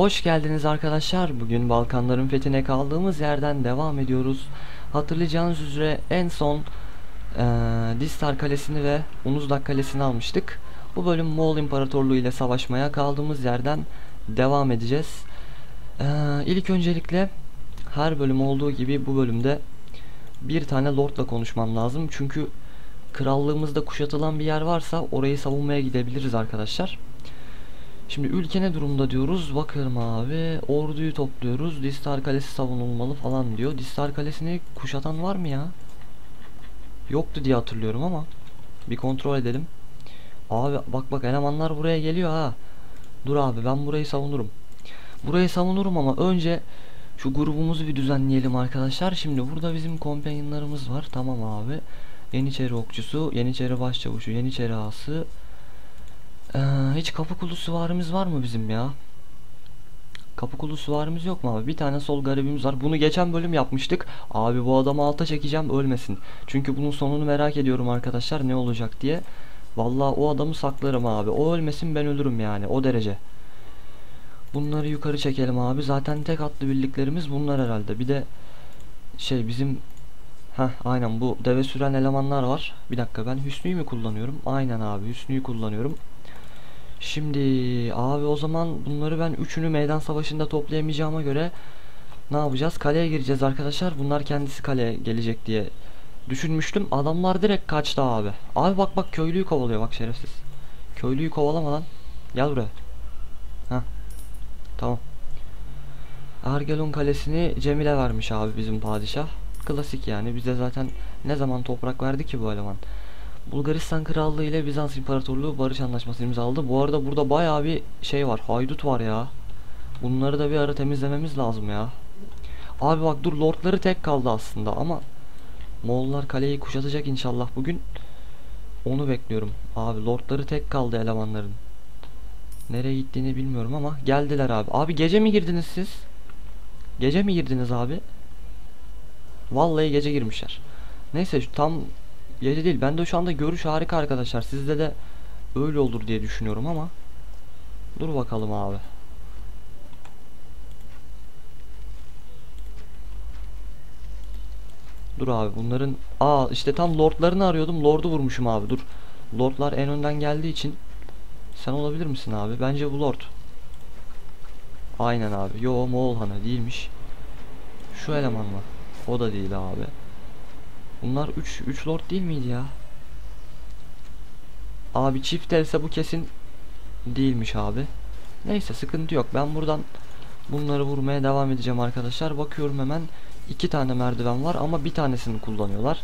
Hoş geldiniz arkadaşlar. Bugün Balkanların fethine kaldığımız yerden devam ediyoruz. Hatırlayacağınız üzere en son eee Distar Kalesi'ni ve Unuzdak Kalesi'ni almıştık. Bu bölüm Moğol İmparatorluğu ile savaşmaya kaldığımız yerden devam edeceğiz. Eee ilk öncelikle her bölüm olduğu gibi bu bölümde bir tane lordla konuşmam lazım. Çünkü krallığımızda kuşatılan bir yer varsa orayı savunmaya gidebiliriz arkadaşlar. Şimdi ülke ne durumda diyoruz. Bakıyorum abi. Orduyu topluyoruz. Distar Kalesi savunulmalı falan diyor. Distar Kalesi'ni kuşatan var mı ya? Yoktu diye hatırlıyorum ama. Bir kontrol edelim. Abi bak bak elemanlar buraya geliyor ha. Dur abi ben burayı savunurum. Burayı savunurum ama önce şu grubumuzu bir düzenleyelim arkadaşlar. Şimdi burada bizim kompanyanlarımız var. Tamam abi. Yeniçeri okçusu, Yeniçeri başçavuşu, Yeniçeri ağası, ee, hiç kapı kulu süvarimiz var mı bizim ya? Kapı kulu süvarimiz yok mu abi? Bir tane sol garibimiz var. Bunu geçen bölüm yapmıştık. Abi bu adamı alta çekeceğim ölmesin. Çünkü bunun sonunu merak ediyorum arkadaşlar ne olacak diye. Vallahi o adamı saklarım abi. O ölmesin ben ölürüm yani o derece. Bunları yukarı çekelim abi. Zaten tek atlı birliklerimiz bunlar herhalde. Bir de şey bizim Heh aynen bu deve süren elemanlar var. Bir dakika ben Hüsnü'yü mü kullanıyorum? Aynen abi Hüsnü'yü kullanıyorum. Şimdi abi o zaman bunları ben üçünü meydan savaşında toplayamayacağıma göre ne yapacağız? Kaleye gireceğiz arkadaşlar. Bunlar kendisi kaleye gelecek diye düşünmüştüm. Adamlar direkt kaçtı abi. Abi bak bak köylüyü kovalıyor bak şerefsiz. Köylüyü kovalama lan. Gel buraya. Heh. Tamam. Ergelon kalesini Cemile vermiş abi bizim padişah. Klasik yani. Bize zaten ne zaman toprak verdi ki bu eleman. Bulgaristan Krallığı ile Bizans İmparatorluğu barış anlaşması imzaladı. Bu arada burada bayağı bir şey var. Haydut var ya. Bunları da bir ara temizlememiz lazım ya. Abi bak dur lordları tek kaldı aslında ama Moğollar kaleyi kuşatacak inşallah bugün. Onu bekliyorum. Abi lordları tek kaldı elemanların. Nereye gittiğini bilmiyorum ama geldiler abi. Abi gece mi girdiniz siz? Gece mi girdiniz abi? Vallahi gece girmişler. Neyse şu tam gece değil. Ben de şu anda görüş harika arkadaşlar. Sizde de öyle olur diye düşünüyorum ama dur bakalım abi. Dur abi bunların aa işte tam lordlarını arıyordum. Lord'u vurmuşum abi. Dur. Lordlar en önden geldiği için sen olabilir misin abi? Bence bu lord. Aynen abi. Yo Moğol hanı değilmiş. Şu eleman mı? O da değil abi. Bunlar 3 3 lord değil miydi ya? Abi çift else bu kesin değilmiş abi. Neyse sıkıntı yok. Ben buradan bunları vurmaya devam edeceğim arkadaşlar. Bakıyorum hemen iki tane merdiven var ama bir tanesini kullanıyorlar.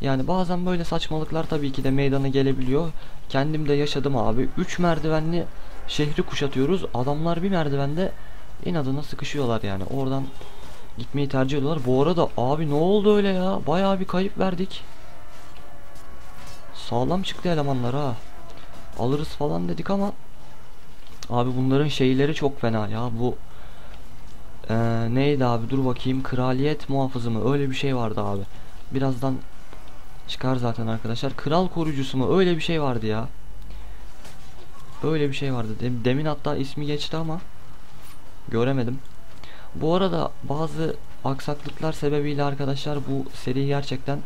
Yani bazen böyle saçmalıklar tabii ki de meydana gelebiliyor. Kendim de yaşadım abi. 3 merdivenli şehri kuşatıyoruz. Adamlar bir merdivende inadına sıkışıyorlar yani. Oradan gitmeyi tercih ediyorlar. Bu arada abi ne oldu öyle ya? Bayağı bir kayıp verdik. Sağlam çıktı elemanlar ha. Alırız falan dedik ama abi bunların şeyleri çok fena ya. Bu ee, neydi abi? Dur bakayım. Kraliyet muhafızı mı? Öyle bir şey vardı abi. Birazdan çıkar zaten arkadaşlar. Kral koruyucusu mu? Öyle bir şey vardı ya. Öyle bir şey vardı. Demin hatta ismi geçti ama göremedim. Bu arada bazı aksaklıklar sebebiyle arkadaşlar bu seri gerçekten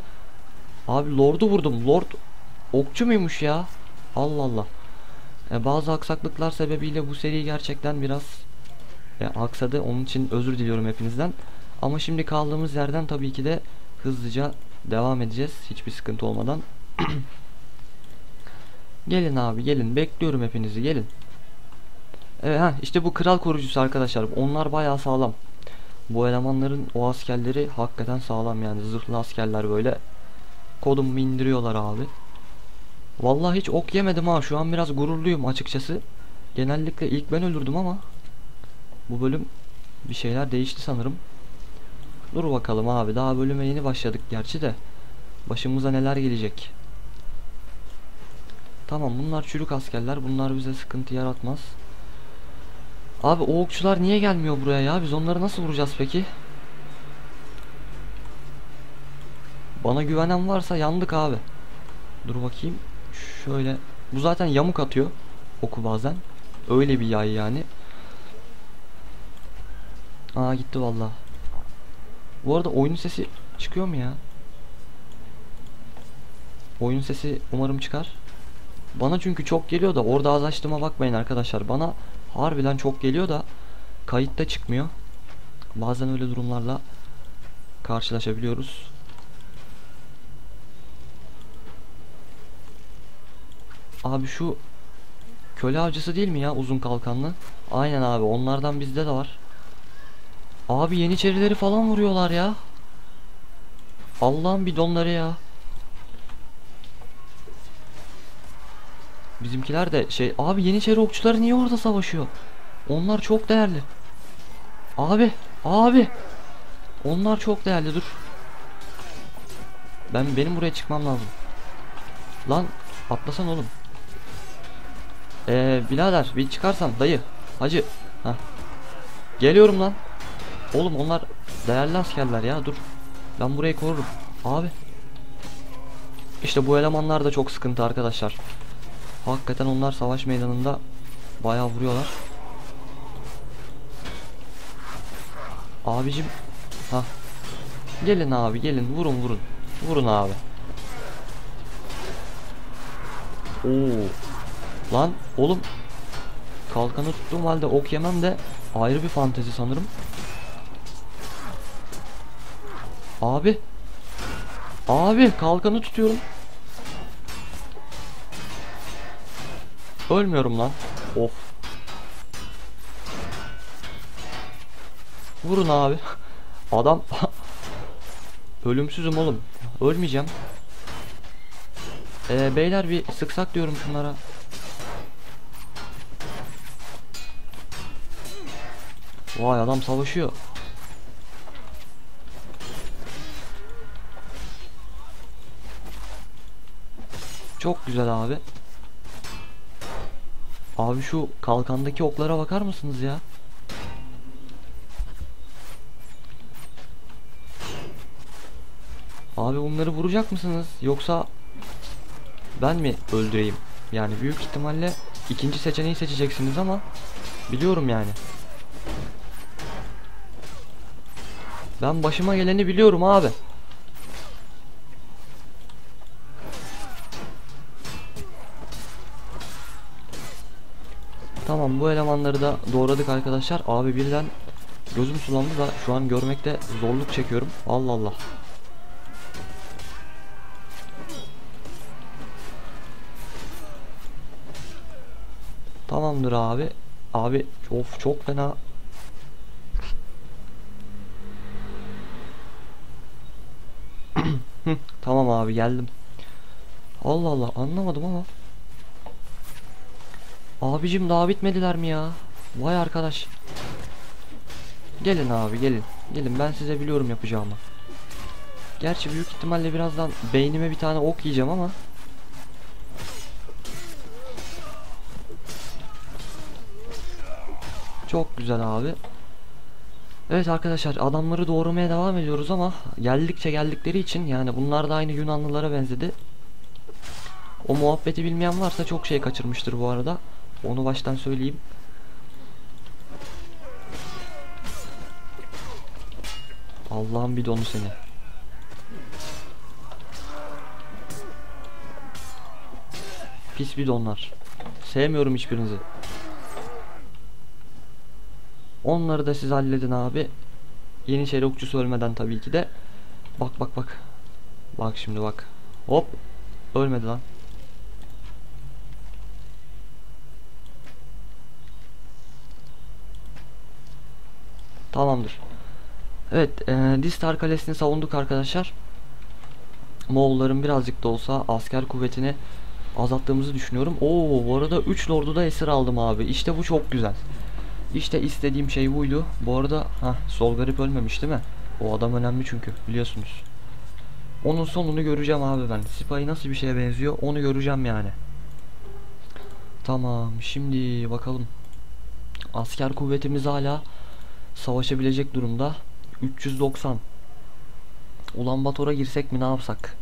Abi Lord'u vurdum. Lord okçu muymuş ya? Allah Allah. E, bazı aksaklıklar sebebiyle bu seri gerçekten biraz e, aksadı. Onun için özür diliyorum hepinizden. Ama şimdi kaldığımız yerden tabii ki de hızlıca devam edeceğiz. Hiçbir sıkıntı olmadan. gelin abi gelin. Bekliyorum hepinizi gelin. Evet ha işte bu kral koruyucusu arkadaşlar. Onlar bayağı sağlam. Bu elemanların o askerleri hakikaten sağlam yani zırhlı askerler böyle kodum indiriyorlar abi. Vallahi hiç ok yemedim ha. Şu an biraz gururluyum açıkçası. Genellikle ilk ben öldürdüm ama bu bölüm bir şeyler değişti sanırım. Dur bakalım abi. Daha bölüme yeni başladık gerçi de. Başımıza neler gelecek. Tamam bunlar çürük askerler. Bunlar bize sıkıntı yaratmaz. Abi o okçular niye gelmiyor buraya ya? Biz onları nasıl vuracağız peki? Bana güvenen varsa yandık abi. Dur bakayım. Şöyle. Bu zaten yamuk atıyor. Oku bazen. Öyle bir yay yani. Aa gitti valla. Bu arada oyun sesi çıkıyor mu ya? Oyun sesi umarım çıkar. Bana çünkü çok geliyor da orada az açtığıma bakmayın arkadaşlar. Bana harbiden çok geliyor da kayıtta çıkmıyor. Bazen öyle durumlarla karşılaşabiliyoruz. Abi şu köle avcısı değil mi ya uzun kalkanlı? Aynen abi onlardan bizde de var. Abi yeniçerileri falan vuruyorlar ya. Allah'ın bidonları ya. Bizimkiler de şey abi yeniçeri okçuları niye orada savaşıyor? Onlar çok değerli. Abi, abi. Onlar çok değerli dur. Ben benim buraya çıkmam lazım. Lan atlasan oğlum. Ee birader bir çıkarsan dayı. Hacı. Ha. Geliyorum lan. Oğlum onlar değerli askerler ya dur. Ben burayı korurum. Abi. İşte bu elemanlar da çok sıkıntı arkadaşlar. Hakikaten onlar savaş meydanında bayağı vuruyorlar. Abicim. Ha. Gelin abi gelin vurun vurun. Vurun abi. Oo. Lan oğlum kalkanı tuttuğum halde ok yemem de ayrı bir fantezi sanırım. Abi. Abi kalkanı tutuyorum. Ölmüyorum lan. Of. Vurun abi. Adam Ölümsüzüm oğlum. Ölmeyeceğim. Ee, beyler bir sıksak diyorum şunlara. Vay adam savaşıyor. Çok güzel abi. Abi şu kalkandaki oklara bakar mısınız ya? Abi bunları vuracak mısınız? Yoksa ben mi öldüreyim? Yani büyük ihtimalle ikinci seçeneği seçeceksiniz ama biliyorum yani. Ben başıma geleni biliyorum abi. Tamam bu elemanları da doğradık arkadaşlar. Abi birden gözüm sulandı da şu an görmekte zorluk çekiyorum. Allah Allah. Tamamdır abi. Abi of çok fena. tamam abi geldim. Allah Allah anlamadım ama. Abicim daha bitmediler mi ya? Vay arkadaş. Gelin abi gelin. Gelin ben size biliyorum yapacağımı. Gerçi büyük ihtimalle birazdan beynime bir tane ok yiyeceğim ama. Çok güzel abi. Evet arkadaşlar adamları doğurmaya devam ediyoruz ama geldikçe geldikleri için yani bunlar da aynı Yunanlılara benzedi. O muhabbeti bilmeyen varsa çok şey kaçırmıştır bu arada. Onu baştan söyleyeyim. Allah'ın bir donu seni. Pis bidonlar. Sevmiyorum hiçbirinizi. Onları da siz halledin abi. Yeniçeri okçusu ölmeden tabii ki de. Bak bak bak. Bak şimdi bak. Hop. Ölmedi lan. Tamamdır. Evet, e, Distar Kalesi'ni savunduk arkadaşlar. Moğolların birazcık da olsa asker kuvvetini azalttığımızı düşünüyorum. Oo, bu arada 3 lordu da esir aldım abi. İşte bu çok güzel. İşte istediğim şey buydu. Bu arada ha sol garip ölmemiş değil mi? O adam önemli çünkü biliyorsunuz. Onun sonunu göreceğim abi ben. Sipahi nasıl bir şeye benziyor onu göreceğim yani. Tamam şimdi bakalım. Asker kuvvetimiz hala savaşabilecek durumda. 390. Ulan Bator'a girsek mi ne yapsak?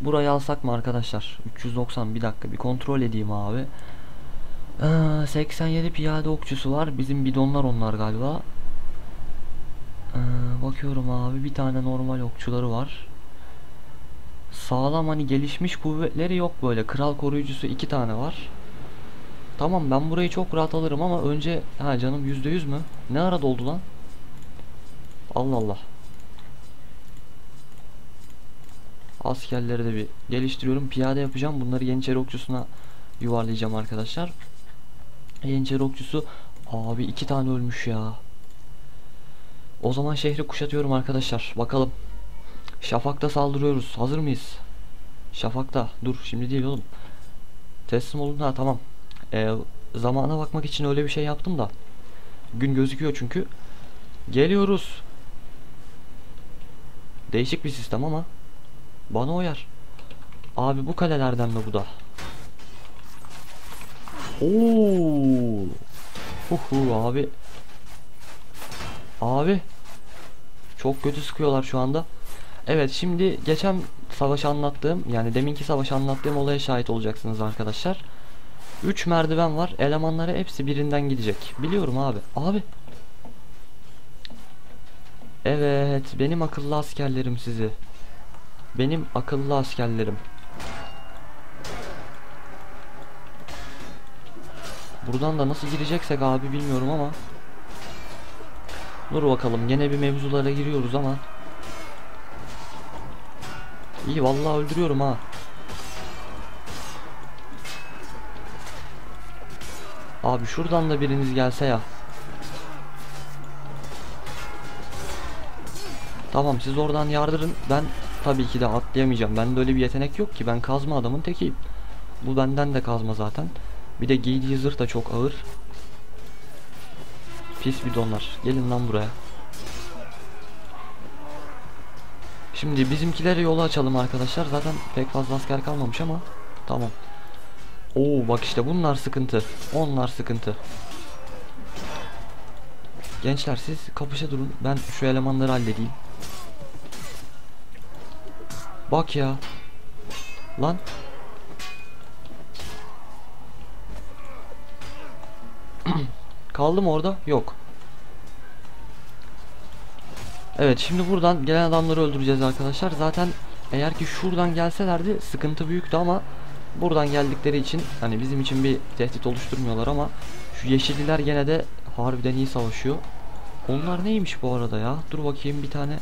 Burayı alsak mı arkadaşlar? 390 bir dakika bir kontrol edeyim abi. Ee, 87 piyade okçusu var. Bizim bidonlar onlar galiba. Ee, bakıyorum abi bir tane normal okçuları var. Sağlam hani gelişmiş kuvvetleri yok böyle. Kral koruyucusu iki tane var. Tamam ben burayı çok rahat alırım ama önce ha canım yüzde yüz mü? Ne ara doldu lan? Allah Allah. Askerleri de bir geliştiriyorum. Piyade yapacağım. Bunları Yeniçeri okçusuna yuvarlayacağım arkadaşlar. Yeniçeri okçusu abi iki tane ölmüş ya. O zaman şehri kuşatıyorum arkadaşlar. Bakalım. Şafak'ta saldırıyoruz. Hazır mıyız? Şafak'ta. Dur şimdi değil oğlum. Teslim olun. Ha tamam. Ee, zamana bakmak için öyle bir şey yaptım da. Gün gözüküyor çünkü. Geliyoruz. Değişik bir sistem ama. Bana uyar. Abi bu kalelerden mi bu da? Oo. Huhu abi. Abi. Çok kötü sıkıyorlar şu anda. Evet şimdi geçen savaşı anlattığım yani deminki savaşı anlattığım olaya şahit olacaksınız arkadaşlar. 3 merdiven var. Elemanları hepsi birinden gidecek. Biliyorum abi. Abi. Evet, benim akıllı askerlerim sizi. Benim akıllı askerlerim. Buradan da nasıl gireceksek abi bilmiyorum ama. Dur bakalım gene bir mevzulara giriyoruz ama. İyi vallahi öldürüyorum ha. Abi şuradan da biriniz gelse ya. Tamam siz oradan yardırın. Ben tabii ki de atlayamayacağım. Bende öyle bir yetenek yok ki. Ben kazma adamın tekiyim. Bu benden de kazma zaten. Bir de giydiği zırh da çok ağır. Pis bidonlar. Gelin lan buraya. Şimdi bizimkilere yolu açalım arkadaşlar. Zaten pek fazla asker kalmamış ama. Tamam. Oo bak işte bunlar sıkıntı. Onlar sıkıntı. Gençler siz kapışa durun. Ben şu elemanları halledeyim. Bak ya. Lan. Kaldım orada? Yok. Evet şimdi buradan gelen adamları öldüreceğiz arkadaşlar. Zaten eğer ki şuradan gelselerdi sıkıntı büyüktü ama buradan geldikleri için hani bizim için bir tehdit oluşturmuyorlar ama şu yeşilliler gene de harbiden iyi savaşıyor. Onlar neymiş bu arada ya? Dur bakayım bir tane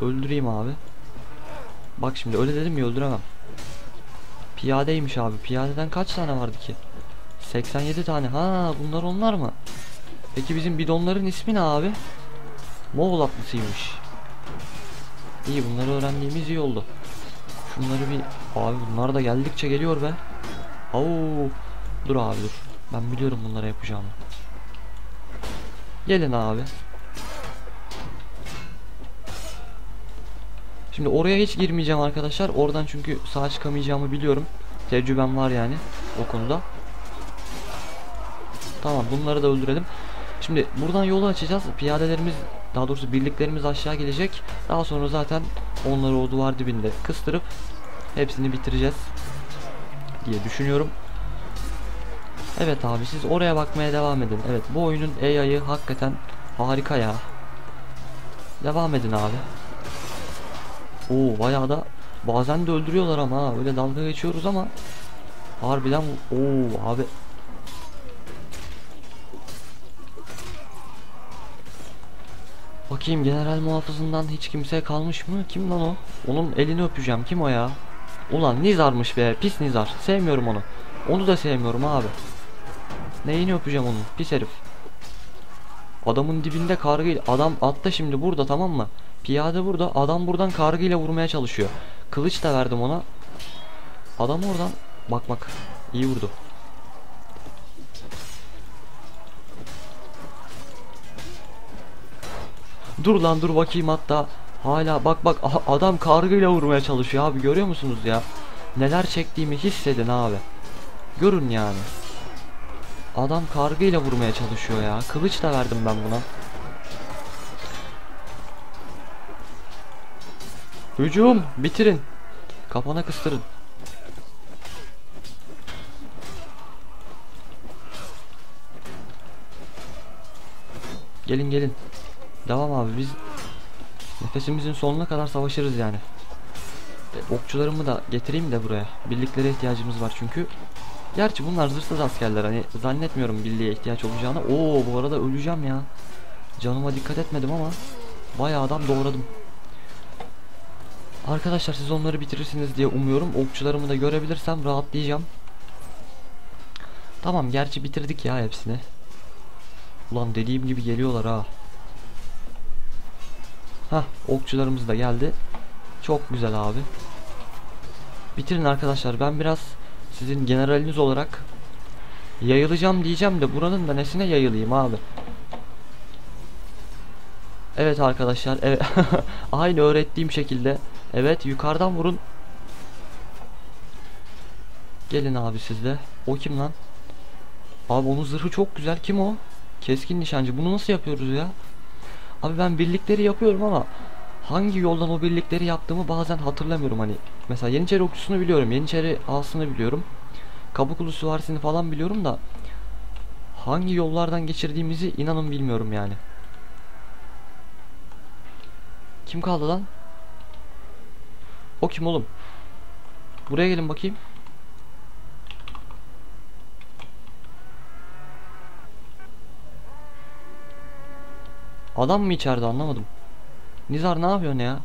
öldüreyim abi. Bak şimdi öyle dedim ya öldüremem. Piyadeymiş abi. Piyadeden kaç tane vardı ki? 87 tane. Ha bunlar onlar mı? Peki bizim bidonların ismi ne abi? Moğol atlısıymış. İyi bunları öğrendiğimiz iyi oldu. Şunları bir abi bunlar da geldikçe geliyor be. Oo. Dur abi dur. Ben biliyorum bunlara yapacağımı. Gelin abi. Şimdi oraya hiç girmeyeceğim arkadaşlar. Oradan çünkü sağ çıkamayacağımı biliyorum. Tecrübem var yani o konuda. Tamam bunları da öldürelim. Şimdi buradan yolu açacağız. Piyadelerimiz daha doğrusu birliklerimiz aşağı gelecek. Daha sonra zaten onları o duvar dibinde kıstırıp hepsini bitireceğiz diye düşünüyorum. Evet abi siz oraya bakmaya devam edin. Evet bu oyunun AI'yı hakikaten harika ya. Devam edin abi. Oo bayağı da bazen de öldürüyorlar ama ha. Öyle dalga geçiyoruz ama harbiden oo abi Bakayım general muhafızından hiç kimse kalmış mı? Kim lan o? Onun elini öpeceğim. Kim o ya? Ulan Nizar'mış be. Pis Nizar. Sevmiyorum onu. Onu da sevmiyorum abi. Neyini öpeceğim onun? Pis herif. Adamın dibinde kargıyla. Adam atla şimdi burada tamam mı? Piyade burada. Adam buradan kargıyla vurmaya çalışıyor. Kılıç da verdim ona. Adam oradan. Bak bak. İyi vurdu. Dur lan dur bakayım hatta. Hala bak bak adam kargıyla vurmaya çalışıyor abi görüyor musunuz ya? Neler çektiğimi hissedin abi. Görün yani. Adam kargıyla vurmaya çalışıyor ya. Kılıç da verdim ben buna. Hücum bitirin. Kafana kıstırın. Gelin gelin. Devam abi biz Nefesimizin sonuna kadar savaşırız yani. E, okçularımı da getireyim de buraya. Birliklere ihtiyacımız var çünkü. Gerçi bunlar zırhsız askerler hani zannetmiyorum birliğe ihtiyaç olacağını. Oo bu arada öleceğim ya. Canıma dikkat etmedim ama bayağı adam doğradım. Arkadaşlar siz onları bitirirsiniz diye umuyorum. Okçularımı da görebilirsem rahatlayacağım. Tamam gerçi bitirdik ya hepsini. Ulan dediğim gibi geliyorlar ha. Hah okçularımız da geldi. Çok güzel abi. Bitirin arkadaşlar ben biraz sizin generaliniz olarak yayılacağım diyeceğim de buranın da nesine yayılayım abi. Evet arkadaşlar evet aynı öğrettiğim şekilde evet yukarıdan vurun. Gelin abi sizde. O kim lan? Abi onun zırhı çok güzel. Kim o? Keskin nişancı. Bunu nasıl yapıyoruz ya? Abi ben birlikleri yapıyorum ama hangi yoldan o birlikleri yaptığımı bazen hatırlamıyorum hani. Mesela Yeniçeri okçusunu biliyorum. Yeniçeri ağasını biliyorum. Kabuklu süvarisini falan biliyorum da hangi yollardan geçirdiğimizi inanın bilmiyorum yani. Kim kaldı lan? O kim oğlum? Buraya gelin bakayım. Adam mı içeride anlamadım. Nizar ne yapıyorsun ya?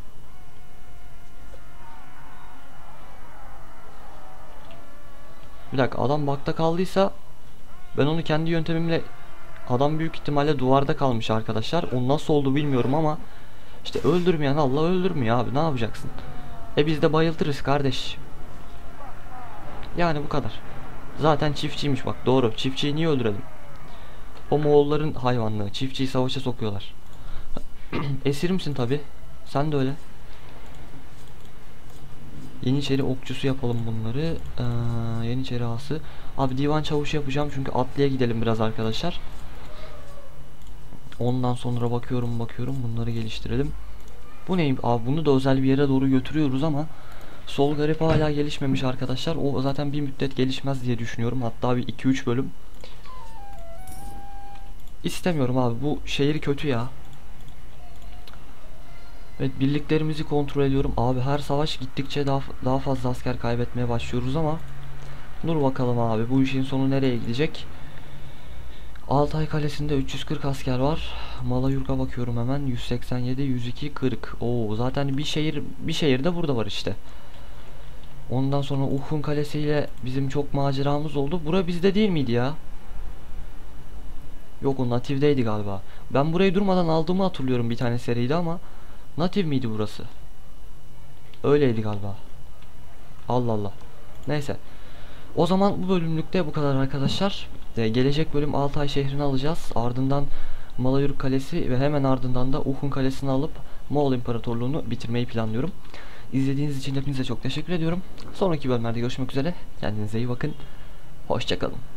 Bir dakika adam bakta kaldıysa ben onu kendi yöntemimle adam büyük ihtimalle duvarda kalmış arkadaşlar. O nasıl oldu bilmiyorum ama işte öldürmeyen Allah öldürmüyor abi ne yapacaksın? E biz de bayıltırız kardeş. Yani bu kadar. Zaten çiftçiymiş bak doğru. Çiftçiyi niye öldürelim? O Moğolların hayvanlığı. Çiftçiyi savaşa sokuyorlar. Esirimsin tabi. Sen de öyle. Yeniçeri okçusu yapalım bunları. Ee, Yeniçeri ağası. Abi divan çavuşu yapacağım çünkü atlıya gidelim biraz arkadaşlar. Ondan sonra bakıyorum bakıyorum bunları geliştirelim. Bu neyim? Abi bunu da özel bir yere doğru götürüyoruz ama sol garip hala gelişmemiş arkadaşlar. O zaten bir müddet gelişmez diye düşünüyorum. Hatta bir 2-3 bölüm. İstemiyorum abi bu şehir kötü ya. Evet birliklerimizi kontrol ediyorum. Abi her savaş gittikçe daha daha fazla asker kaybetmeye başlıyoruz ama dur bakalım abi bu işin sonu nereye gidecek? Altay Kalesi'nde 340 asker var. Malayurk'a bakıyorum hemen 187 102 40. Oo zaten bir şehir bir şehir de burada var işte. Ondan sonra Uhun Kalesi ile bizim çok maceramız oldu. Bura bizde değil miydi ya? Yok o Native'deydi galiba. Ben burayı durmadan aldığımı hatırlıyorum bir tane seriydi ama Native miydi burası? Öyleydi galiba. Allah Allah. Neyse. O zaman bu bölümlükte bu kadar arkadaşlar. Ee, gelecek bölüm Altay şehrini alacağız. Ardından Malayurk Kalesi ve hemen ardından da Uhun Kalesi'ni alıp Moğol İmparatorluğunu bitirmeyi planlıyorum. İzlediğiniz için hepinize çok teşekkür ediyorum. Sonraki bölümlerde görüşmek üzere. Kendinize iyi bakın. Hoşçakalın.